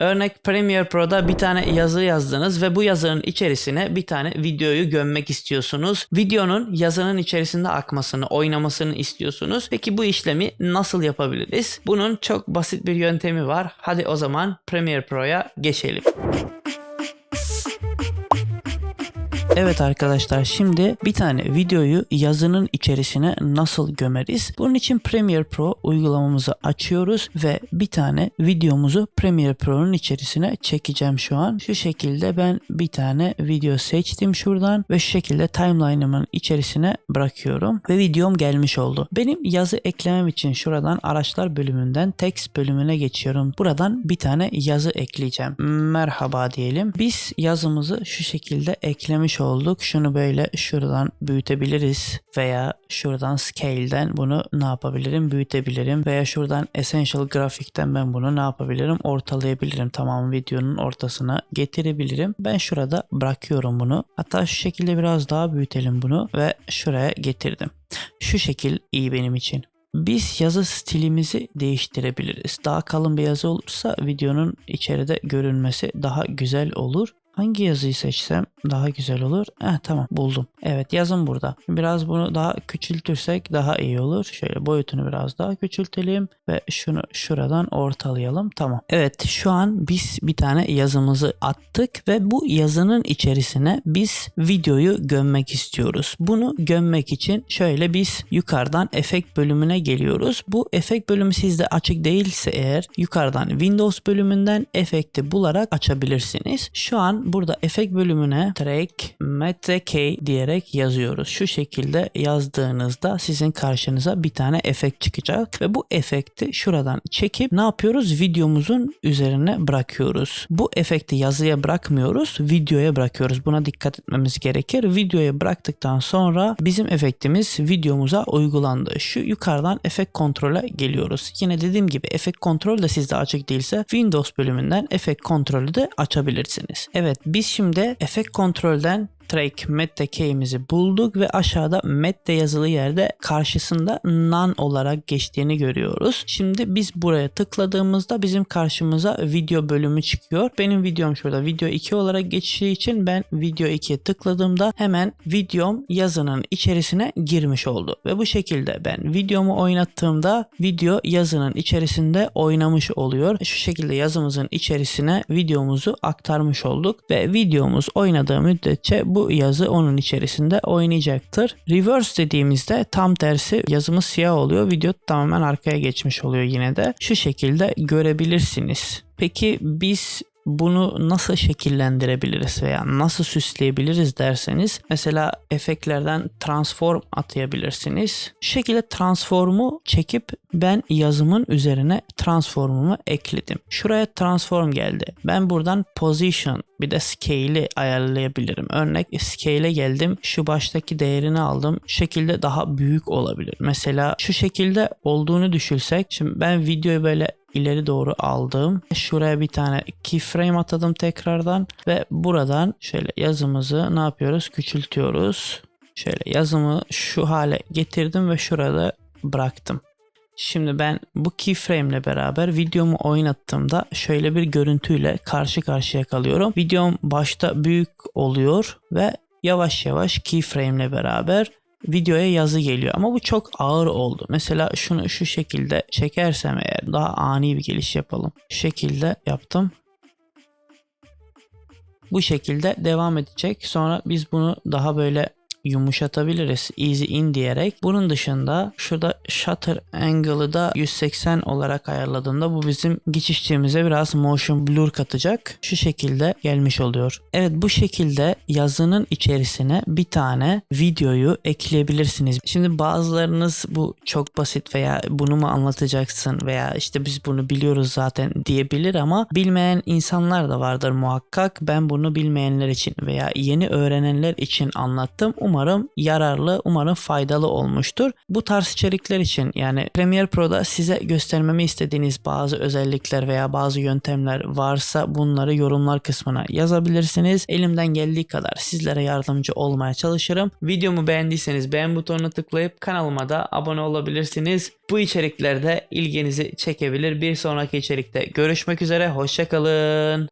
Örnek Premiere Pro'da bir tane yazı yazdınız ve bu yazının içerisine bir tane videoyu gömmek istiyorsunuz. Videonun yazının içerisinde akmasını, oynamasını istiyorsunuz. Peki bu işlemi nasıl yapabiliriz? Bunun çok basit bir yöntemi var. Hadi o zaman Premiere Pro'ya geçelim. Evet arkadaşlar şimdi bir tane videoyu yazının içerisine nasıl gömeriz? Bunun için Premiere Pro uygulamamızı açıyoruz ve bir tane videomuzu Premiere Pro'nun içerisine çekeceğim şu an. Şu şekilde ben bir tane video seçtim şuradan ve şu şekilde timeline'ımın içerisine bırakıyorum ve videom gelmiş oldu. Benim yazı eklemem için şuradan araçlar bölümünden text bölümüne geçiyorum. Buradan bir tane yazı ekleyeceğim. Merhaba diyelim. Biz yazımızı şu şekilde eklemiş olduk. Şunu böyle şuradan büyütebiliriz veya şuradan scale'den bunu ne yapabilirim? Büyütebilirim veya şuradan essential grafikten ben bunu ne yapabilirim? Ortalayabilirim. Tamam videonun ortasına getirebilirim. Ben şurada bırakıyorum bunu. Hatta şu şekilde biraz daha büyütelim bunu ve şuraya getirdim. Şu şekil iyi benim için. Biz yazı stilimizi değiştirebiliriz. Daha kalın bir yazı olursa videonun içeride görünmesi daha güzel olur. Hangi yazıyı seçsem daha güzel olur? Eh tamam buldum. Evet yazım burada. Biraz bunu daha küçültürsek daha iyi olur. Şöyle boyutunu biraz daha küçültelim ve şunu şuradan ortalayalım. Tamam. Evet şu an biz bir tane yazımızı attık ve bu yazının içerisine biz videoyu gömmek istiyoruz. Bunu gömmek için şöyle biz yukarıdan efekt bölümüne geliyoruz. Bu efekt bölümü sizde açık değilse eğer yukarıdan Windows bölümünden efekti bularak açabilirsiniz. Şu an burada efekt bölümüne track metk diyerek yazıyoruz. Şu şekilde yazdığınızda sizin karşınıza bir tane efekt çıkacak ve bu efekti şuradan çekip ne yapıyoruz? Videomuzun üzerine bırakıyoruz. Bu efekti yazıya bırakmıyoruz, videoya bırakıyoruz. Buna dikkat etmemiz gerekir. Videoya bıraktıktan sonra bizim efektimiz videomuza uygulandı. Şu yukarıdan efekt kontrole geliyoruz. Yine dediğim gibi efekt kontrol de sizde açık değilse Windows bölümünden efekt kontrolü de açabilirsiniz. Evet biz şimdi efekt kontrolden track mette key'imizi bulduk ve aşağıda mette yazılı yerde karşısında none olarak geçtiğini görüyoruz. Şimdi biz buraya tıkladığımızda bizim karşımıza video bölümü çıkıyor. Benim videom şurada video 2 olarak geçtiği için ben video 2'ye tıkladığımda hemen videom yazının içerisine girmiş oldu. Ve bu şekilde ben videomu oynattığımda video yazının içerisinde oynamış oluyor. Şu şekilde yazımızın içerisine videomuzu aktarmış olduk ve videomuz oynadığı müddetçe bu yazı onun içerisinde oynayacaktır. Reverse dediğimizde tam tersi yazımız siyah oluyor. Video tamamen arkaya geçmiş oluyor yine de. Şu şekilde görebilirsiniz. Peki biz bunu nasıl şekillendirebiliriz veya nasıl süsleyebiliriz derseniz mesela efektlerden transform atayabilirsiniz. Şekilde transformu çekip ben yazımın üzerine transformumu ekledim. Şuraya transform geldi. Ben buradan position bir de scale'i ayarlayabilirim. Örnek scale'e geldim. Şu baştaki değerini aldım. Şekilde daha büyük olabilir. Mesela şu şekilde olduğunu düşünsek. Şimdi ben videoyu böyle ileri doğru aldım. Şuraya bir tane keyframe atadım tekrardan ve buradan şöyle yazımızı ne yapıyoruz? Küçültüyoruz. Şöyle yazımı şu hale getirdim ve şurada bıraktım. Şimdi ben bu keyframe ile beraber videomu oynattığımda şöyle bir görüntüyle karşı karşıya kalıyorum. Videom başta büyük oluyor ve yavaş yavaş keyframe ile beraber videoya yazı geliyor ama bu çok ağır oldu. Mesela şunu şu şekilde çekersem eğer daha ani bir geliş yapalım. Şu şekilde yaptım. Bu şekilde devam edecek. Sonra biz bunu daha böyle yumuşatabiliriz easy in diyerek. Bunun dışında şurada shutter angle'ı da 180 olarak ayarladığımda bu bizim geçişçimize biraz motion blur katacak. Şu şekilde gelmiş oluyor. Evet bu şekilde yazının içerisine bir tane videoyu ekleyebilirsiniz. Şimdi bazılarınız bu çok basit veya bunu mu anlatacaksın veya işte biz bunu biliyoruz zaten diyebilir ama bilmeyen insanlar da vardır muhakkak. Ben bunu bilmeyenler için veya yeni öğrenenler için anlattım. Umarım Umarım yararlı, umarım faydalı olmuştur. Bu tarz içerikler için yani Premiere Pro'da size göstermemi istediğiniz bazı özellikler veya bazı yöntemler varsa bunları yorumlar kısmına yazabilirsiniz. Elimden geldiği kadar sizlere yardımcı olmaya çalışırım. Videomu beğendiyseniz beğen butonuna tıklayıp kanalıma da abone olabilirsiniz. Bu içeriklerde ilginizi çekebilir. Bir sonraki içerikte görüşmek üzere. Hoşçakalın.